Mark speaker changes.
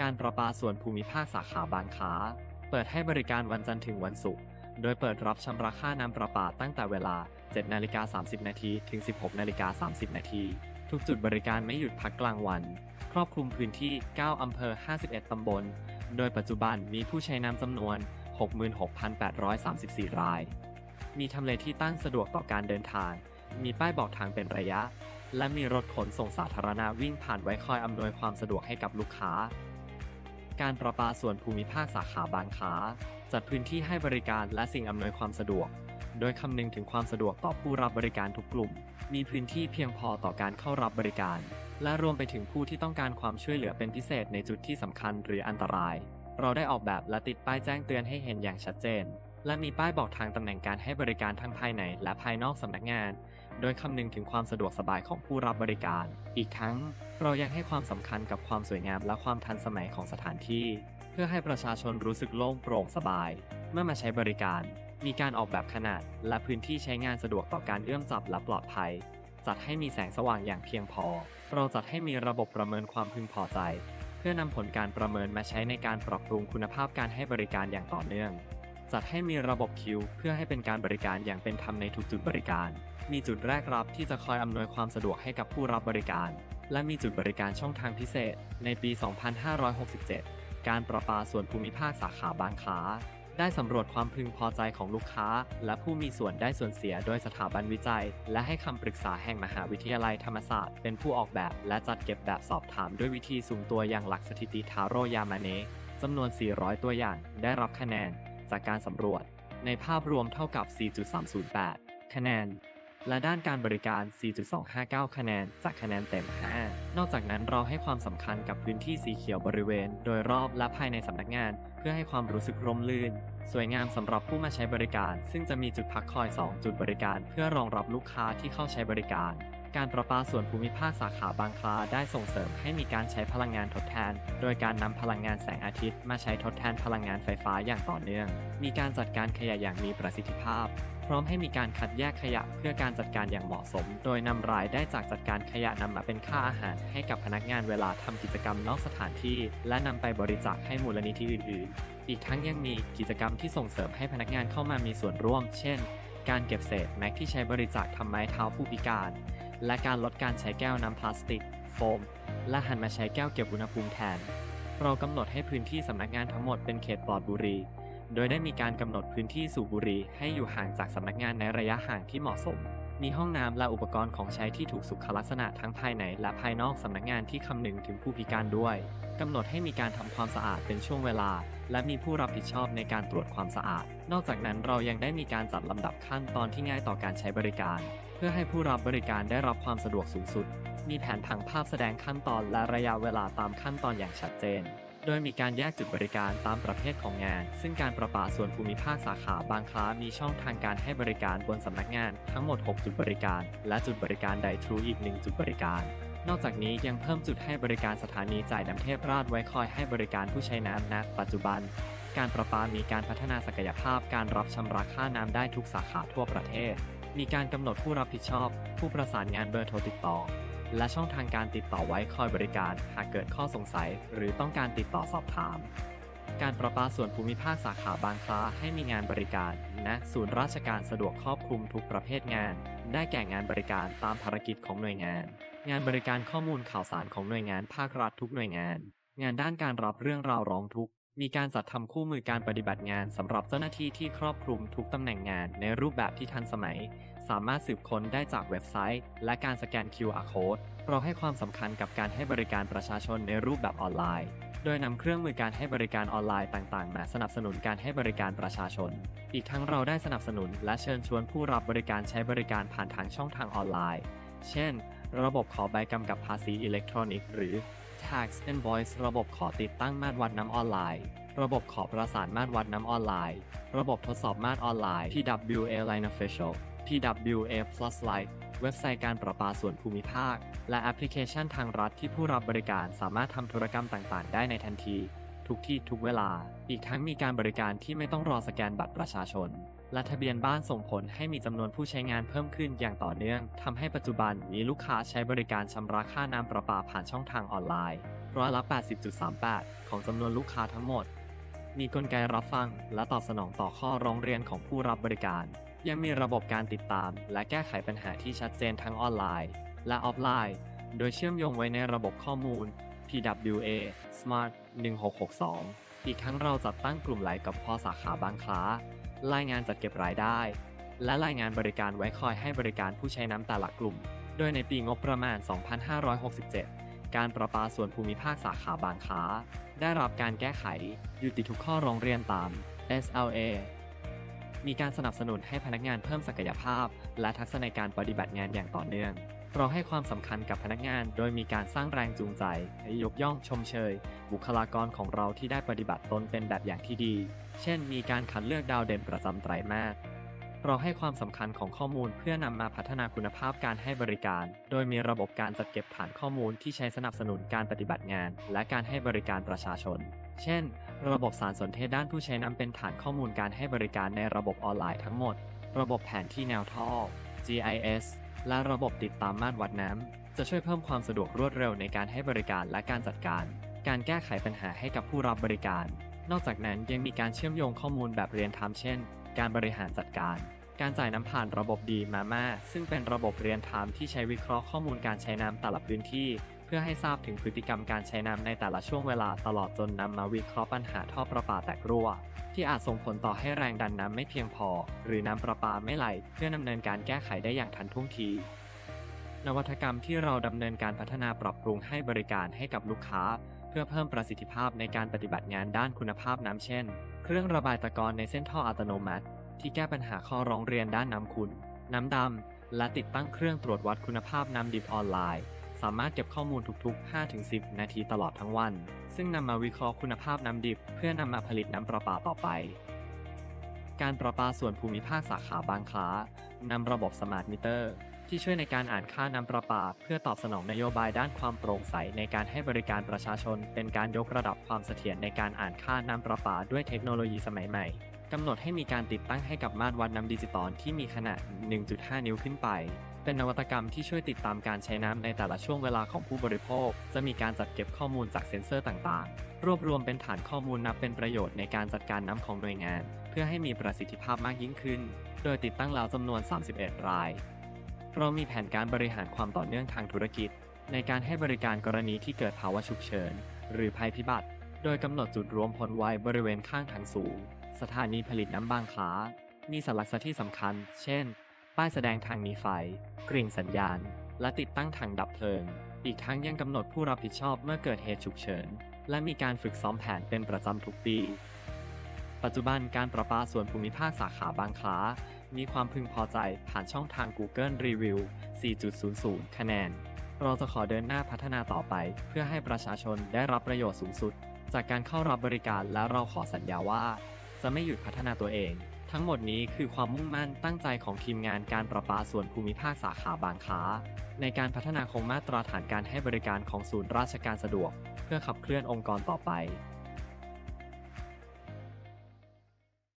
Speaker 1: การประปาส่วนภูมิภาคสาขาบางค้าเปิดให้บริการวันจันทร์ถึงวันศุกร์ โดยเปิดรับชำระค่าน้ำประปาตั้งแต่เวลา 7นาฬิกา30นาทีถึง 16นาฬิกา30นาทีทุกจุดบริการไม่หยุดพักกลางวัน ครอบคลุมพื้นที่ 9 อำเภอ 51 ตำบล โดยปัจจุบันมีผู้ใช้น้ำจำนวน 66,834 ราย มีทำเลที่ตั้งสะดวกต่อการเดินทาง มีป้ายบอกทางเป็นระยะ และมีรถขนส่งสาธารณะวิ่งผ่านไว้คอยอำนวยความสะดวกให้กับลูกค้า การประปาส่วนภูมิภาคสาขาบางขา จัดพื้นที่ให้บริการและสิ่งอำนวยความสะดวก โดยคำนึงถึงความสะดวกต่อผู้รับบริการทุกกลุ่ม มีพื้นที่เพียงพอต่อการเข้ารับบริการ และรวมไปถึงผู้ที่ต้องการความช่วยเหลือเป็นพิเศษในจุดที่สำคัญหรืออันตราย เราได้ออกแบบและติดป้ายแจ้งเตือนให้เห็นอย่างชัดเจน และมีป้ายบอกทางตำแหน่งการให้บริการทั้งภายในและภายนอกสำนักงาน โดยคำนึงถึงความสะดวกสบายของผู้รับบริการ อีกทั้งเรายังให้ความสำคัญกับความสวยงามและความทันสมัยของสถานที่ เพื่อให้ประชาชนรู้สึกโล่งโปร่งสบาย เมื่อมาใช้บริการ มีการออกแบบขนาด และพื้นที่ใช้งานสะดวกต่อการเอื้อมจับและปลอดภัย จัดให้มีแสงสว่างอย่างเพียงพอ เราจัดให้มีระบบประเมินความพึงพอใจ เพื่อนำผลการประเมินมาใช้ในการปรับปรุงคุณภาพการให้บริการอย่างต่อเนื่อง จัดให้มีระบบคิว เพื่อให้เป็นการบริการอย่างเป็นธรรมในทุกจุดบริการ มีจุดแรกรับที่จะคอยอำนวยความสะดวกให้กับผู้รับบริการ และมีจุดบริการช่องทางพิเศษ ในปี 2567 การประปาส่วนภูมิภาคสาขาบางค้าได้สำรวจความพึงพอใจของลูกค้า และผู้มีส่วนได้ส่วนเสียโดยสถาบันวิจัย และให้คำปรึกษาแห่งมหาวิทยาลัยธรรมศาสตร์ เป็นผู้ออกแบบและจัดเก็บแบบสอบถามด้วยวิธีสุ่มตัวอย่างหลักสถิติทาโรยามาเนะจำนวน 400 ตัวอย่าง ได้รับคะแนน จากการสำรวจ ในภาพรวมเท่ากับ 4.308 คะแนน และด้านการบริการ 4.259 คะแนน จากคะแนนเต็ม 5 นอกจากนั้นเราให้ความสำคัญกับพื้นที่สีเขียวบริเวณ โดยรอบและภายในสำนักงาน เพื่อให้ความรู้สึกร่มรื่น สวยงามสำหรับผู้มาใช้บริการ ซึ่งจะมีจุดพักคอย 2 จุดบริการ เพื่อรองรับลูกค้าที่เข้าใช้บริการ การประปาส่วนภูมิภาคสาขาบางคลาได้ส่งเสริมให้มีการใช้พลังงานทดแทน โดยการนำพลังงานแสงอาทิตย์มาใช้ทดแทนพลังงานไฟฟ้าอย่างต่อเนื่อง มีการจัดการขยะอย่างมีประสิทธิภาพ พร้อมให้มีการคัดแยกขยะเพื่อการจัดการอย่างเหมาะสม โดยนำรายได้จากจัดการขยะนำมาเป็นค่าอาหาร ให้กับพนักงานเวลาทำกิจกรรมนอกสถานที่ และนำไปบริจาคให้มูลนิธิอื่นๆ อีกทั้งยังมีกิจกรรมที่ส่งเสริมให้พนักงานเข้ามามีส่วนร่วม เช่น การเก็บเศษแม็กที่ใช้บริจาคทำไม้เท้าผู้พิการ และการลดการใช้แก้วน้ำพลาสติก โฟม และหันมาใช้แก้วเก็บอุณหภูมิแทน เรากำหนดให้พื้นที่สำนักงานทั้งหมดเป็นเขตปลอดบุหรี่ โดยได้มีการกำหนดพื้นที่สูบบุหรี่ให้อยู่ห่างจากสำนักงานในระยะห่างที่เหมาะสม มีห้องน้ำและอุปกรณ์ของใช้ที่ถูกสุขลักษณะทั้งภายในและภายนอกสำนักงานที่คำนึงถึงผู้พิการด้วยกำหนดให้มีการทำความสะอาดเป็นช่วงเวลา และมีผู้รับผิดชอบในการตรวจความสะอาด นอกจากนั้นเรายังได้มีการจัดลำดับขั้นตอนที่ง่ายต่อการใช้บริการ เพื่อให้ผู้รับบริการได้รับความสะดวกสูงสุด มีแผนผังภาพแสดงขั้นตอนและระยะเวลาตามขั้นตอนอย่างชัดเจน ดยมีการแยกจุดบริการตามประเภทของงาน ซึ่งการประปาส่วนภูมิภาคสาขาบางคล้ามีช่องทางการให้บริการบนสำนักงานทั้งหมด 6 จุดบริการ และจุดบริการไดทรูอีก 1 จุดบริการ นอกจากนี้ยังเพิ่มจุดให้บริการสถานีจ่ายน้ำเทพราชไว้คอยให้บริการผู้ใช้น้ำณปัจจุบัน การประปามีการพัฒนาศักยภาพการรับชำระค่าน้ำได้ทุกสาขาทั่วประเทศ มีการกำหนดผู้รับผิดชอบ ผู้ประสานงานเบอร์โทรติดต่อ และช่องทางการติดต่อไว้คอยบริการหากเกิดข้อสงสัย หรือต้องการติดต่อสอบถาม การประปาส่วนภูมิภาคสาขาบางคล้าให้มีงานบริการณศูนย์ราชการสะดวกครอบคลุมทุกประเภทงาน ได้แก่งานบริการตามภารกิจของหน่วยงาน งานบริการข้อมูลข่าวสารของหน่วยงานภาครัฐทุกหน่วยงาน งานด้านการรับเรื่องราวร้องทุกข์มีการจัดทำคู่มือการปฏิบัติงานสำหรับเจ้าหน้าที่ที่ครอบคลุมทุกตำแหน่งงานในรูปแบบที่ทันสมัย สามารถสืบค้นได้จากเว็บไซต์ และการสแกน QR code เราให้ความสำคัญกับการให้บริการประชาชนในรูปแบบออนไลน์ โดยนำเครื่องมือการให้บริการออนไลน์ต่างๆ มาสนับสนุนการให้บริการประชาชน อีกทั้งเราได้สนับสนุนและเชิญชวนผู้รับบริการใช้บริการผ่านทางช่องทางออนไลน์ เช่น ระบบขอใบกำกับภาษีอิเล็กทรอนิกส์หรือ Tax Invoice ระบบขอติดตั้งมาตรวัดน้ำออนไลน์ ระบบขอประสานมาตรวัดน้ำออนไลน์ ระบบทดสอบมาตรออนไลน์ PWA Line Official PWA Plus Lite เว็บไซต์การประปาส่วนภูมิภาค และแอปพลิเคชันทางรัฐที่ผู้รับบริการสามารถทำธุรกรรมต่างๆ ได้ในทันที ทุกที่ทุกเวลา อีกทั้งมีการบริการที่ไม่ต้องรอสแกนบัตรประชาชน และทะเบียนบ้านส่งผลให้มีจำนวนผู้ใช้งานเพิ่มขึ้นอย่างต่อเนื่องทำให้ปัจจุบันมีลูกค้าใช้บริการชำระค่าน้ำประปาผ่านช่องทางออนไลน์ร้อยละ80.38 ของจำนวนลูกค้าทั้งหมด มีกลไกรับฟังและตอบสนองต่อข้อร้องเรียนของผู้รับบริการ ยังมีระบบการติดตาม และแก้ไขปัญหาที่ชัดเจนทั้งออนไลน์ และออฟไลน์ โดยเชื่อมโยงไว้ในระบบข้อมูล PWA Smart 1662 อีกทั้งเราจัดตั้งกลุ่มไลน์กับพ่อสาขาบางคล้ารายงานจัดเก็บรายได้ และรายงานบริการไว้คอยให้บริการผู้ใช้น้ำแต่ละกลุ่ม โดยในปีงบประมาณ 2567 การประปาส่วนภูมิภาคสาขาบางคล้าได้รับการแก้ไขยุติทุกข้อร้องเรียนตาม SLA มีการสนับสนุนให้พนักงานเพิ่มศักยภาพ และทักษะในการปฏิบัติงานอย่างต่อเนื่อง เราให้ความสำคัญกับพนักงาน โดยมีการสร้างแรงจูงใจและยกย่องชมเชย บุคลากรของเราที่ได้ปฏิบัติตนเป็นแบบอย่างที่ดี เช่น มีการคัดเลือกดาวเด่นประจำไตรมาสเราให้ความสำคัญของข้อมูลเพื่อนำมาพัฒนาคุณภาพการให้บริการ โดยมีระบบการจัดเก็บฐานข้อมูลที่ใช้สนับสนุนการปฏิบัติงาน และการให้บริการประชาชน เช่น ระบบสารสนเทศด้านผู้ใช้น้ำเป็นฐานข้อมูลการให้บริการในระบบออนไลน์ทั้งหมด ระบบแผนที่แนวท่อ GIS และระบบติดตามมาตรวัดน้ำ จะช่วยเพิ่มความสะดวกรวดเร็วในการให้บริการและการจัดการ การแก้ไขปัญหาให้กับผู้รับบริการ นอกจากนั้นยังมีการเชื่อมโยงข้อมูลแบบเรียนไทม์เช่น การบริหารจัดการ การจ่ายน้ำผ่านระบบดีมาม่าซึ่งเป็นระบบเรียนไทม์ที่ใช้วิเคราะห์ข้อมูลการใช้น้ำแต่ละพื้นที่ เพื่อให้ทราบถึงพฤติกรรมการใช้น้ำในแต่ละช่วงเวลาตลอดจนนำมาวิเคราะห์ปัญหาท่อประปาแตกรั่ว ที่อาจส่งผลต่อให้แรงดันน้ำไม่เพียงพอ หรือน้ำประปาไม่ไหล เพื่อดำเนินการแก้ไขได้อย่างทันท่วงทีนวัตกรรมที่เราดำเนินการพัฒนาปรับปรุงให้บริการให้กับลูกค้า เพื่อเพิ่มประสิทธิภาพในการปฏิบัติงานด้านคุณภาพน้ำเช่น เครื่องระบายตะกอนในเส้นท่ออัตโนมัติ ที่แก้ปัญหาข้อร้องเรียนด้านน้ำขุ่นน้ำดำและติดตั้งเครื่องตรวจวัดคุณภาพน้ำดิบออนไลน์ สามารถเก็บข้อมูลทุกๆ 5-10 นาทีตลอดทั้งวัน ซึ่งนำมาวิเคราะห์คุณภาพน้ำดิบ เพื่อนำมาผลิตน้ำประปาต่อไป การประปาส่วนภูมิภาคสาขาบางคล้านำระบบสมาร์ทมิเตอร์ ที่ช่วยในการอ่านค่าน้ำประปา เพื่อตอบสนองนโยบายด้านความโปร่งใสในการให้บริการประชาชน เป็นการยกระดับความเสถียรในการอ่านค่าน้ำประปาด้วยเทคโนโลยีสมัยใหม่กำหนดให้มีการติดตั้งให้กับมาตรวัดน้ำดิจิตอลที่มีขนาด 1.5 นิ้วขึ้นไป เป็นนวัตกรรมที่ช่วยติดตามการใช้น้ำในแต่ละช่วงเวลาของผู้บริโภค จะมีการจัดเก็บข้อมูลจากเซ็นเซอร์ต่างๆ รวบรวมเป็นฐานข้อมูลนับเป็นประโยชน์ในการจัดการน้ำของหน่วยงาน เพื่อให้มีประสิทธิภาพมากยิ่งขึ้น โดยติดตั้งแล้วจำนวน 31 ราย เรามีแผนการบริหารความต่อเนื่องทางธุรกิจ ในการให้บริการกรณีที่เกิดภาวะฉุกเฉิน หรือภัยพิบัติ โดยกำหนดจุดรวมพลไว้บริเวณข้างทางสูง สถานีผลิตน้ำบางคล้ามีสัญลักษณ์ที่สำคัญ เช่น ป้ายแสดงทางหนีไฟ กริ่งสัญญาณ และติดตั้งถังดับเพลิง อีกทั้งยังกำหนดผู้รับผิดชอบเมื่อเกิดเหตุฉุกเฉิน และมีการฝึกซ้อมแผนเป็นประจำทุกปี ปัจจุบันการประปาส่วนภูมิภาคสาขาบางคล้า มีความพึงพอใจผ่านช่องทาง Google Review 4.00 คะแนน เราจะขอเดินหน้าพัฒนาต่อไป เพื่อให้ประชาชนได้รับประโยชน์สูงสุด จากการเข้ารับบริการและเราขอสัญญาว่า จะไม่หยุดพัฒนาตัวเอง ทั้งหมดนี้คือความมุ่งมั่นตั้งใจของทีมงานการประปาส่วนภูมิภาคสาขาบางค้า ในการพัฒนาคงมาตรฐานการให้บริการของศูนย์ราชการสะดวก เพื่อขับเคลื่อนองค์กรต่อไป